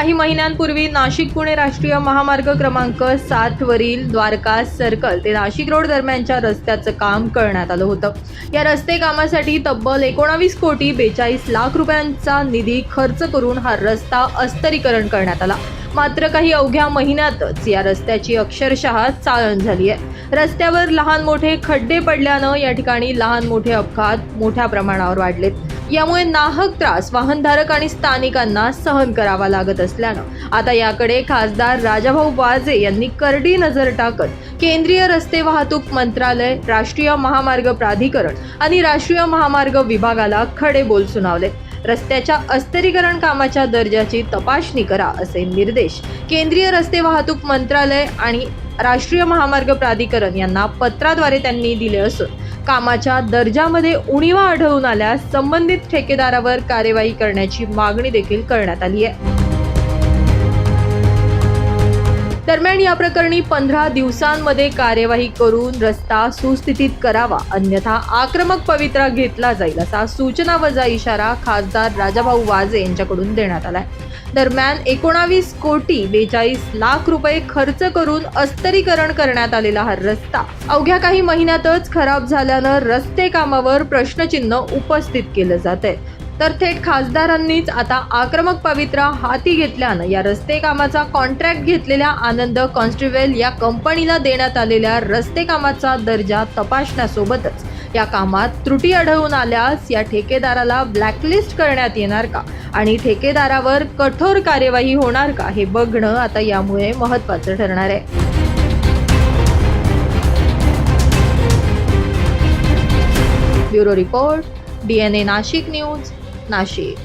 काही महिन्यांपूर्वी नाशिक पुणे राष्ट्रीय महामार्ग क्रमांक सात वरील द्वारका सर्कल ते नाशिक रोड दरम्यानच्या रस्त्याचं काम करण्यात आलं होतं. या रस्ते कामासाठी तब्बल एकोणावीस कोटी बेचाळीस लाख रुपयांचा निधी खर्च करून हा रस्ता अस्तरीकरण करण्यात आला. मात्र काही अवघ्या महिन्यातच या रस्त्याची अक्षरशः चाळण झाली आहे. रस्त्यावर लहान मोठे खड्डे पडल्यानं या ठिकाणी लहान मोठे अपघात मोठ्या प्रमाणावर वाढलेत. यामुळे नाहक त्रास वाहनधारक आणि स्थानिकांना सहन करावा लागत असल्यानं. आता याकडे खासदार राजाभाऊ वाजे यांनी करडी नजर टाकत केंद्रीय रस्ते वाहतूक मंत्रालय राष्ट्रीय महामार्ग प्राधिकरण आणि राष्ट्रीय महामार्ग विभागाला खडे बोल सुनावले. रस्त्याच्या अस्तरीकरण कामाच्या दर्जाची तपासणी करा असे निर्देश केंद्रीय रस्ते वाहतूक मंत्रालय आणि राष्ट्रीय महामार्ग प्राधिकरण यांना पत्राद्वारे त्यांनी दिले असून कामाच्या दर्जामध्ये उणीवा आढळून आल्यास संबंधित ठेकेदारावर कार्यवाही करण्याची मागणी देखील करण्यात आली आहे. दरम्यान या प्रकरणी पंधरा दिवसांमध्ये कार्यवाही करून रस्ता सुस्थितीत करावा अन्यथा आक्रमक पवित्रा घेतला जाईल असा सूचना वजा इशारा खासदार राजाभाऊ वाजे यांच्याकडून देण्यात आलाय. दरम्यान एकोणावीस कोटी बेचाळीस लाख रुपये खर्च करून अस्तरीकरण करण्यात आलेला हा रस्ता अवघ्या काही महिन्यातच खराब झाल्यानं रस्ते कामावर प्रश्नचिन्ह उपस्थित केलं जात आहे तर थेट खासदारांनीच आता आक्रमक पवित्रा हाती घेतल्यानं या रस्ते कामाचा कॉन्ट्रॅक्ट घेतलेल्या आनंद कॉन्स्टेबल या कंपनीला देण्यात आलेल्या रस्ते कामाचा दर्जा तपासण्यासोबतच या कामात त्रुटी आढळून आल्यास या ठेकेदाराला ब्लॅकलिस्ट करण्यात येणार का? आणि ठेकेदारावर कठोर कार्यवाही होणार का? हे बघणं आता यामुळे महत्त्वाचं ठरणार आहे. Bureau report D N A Nashik news. Nashik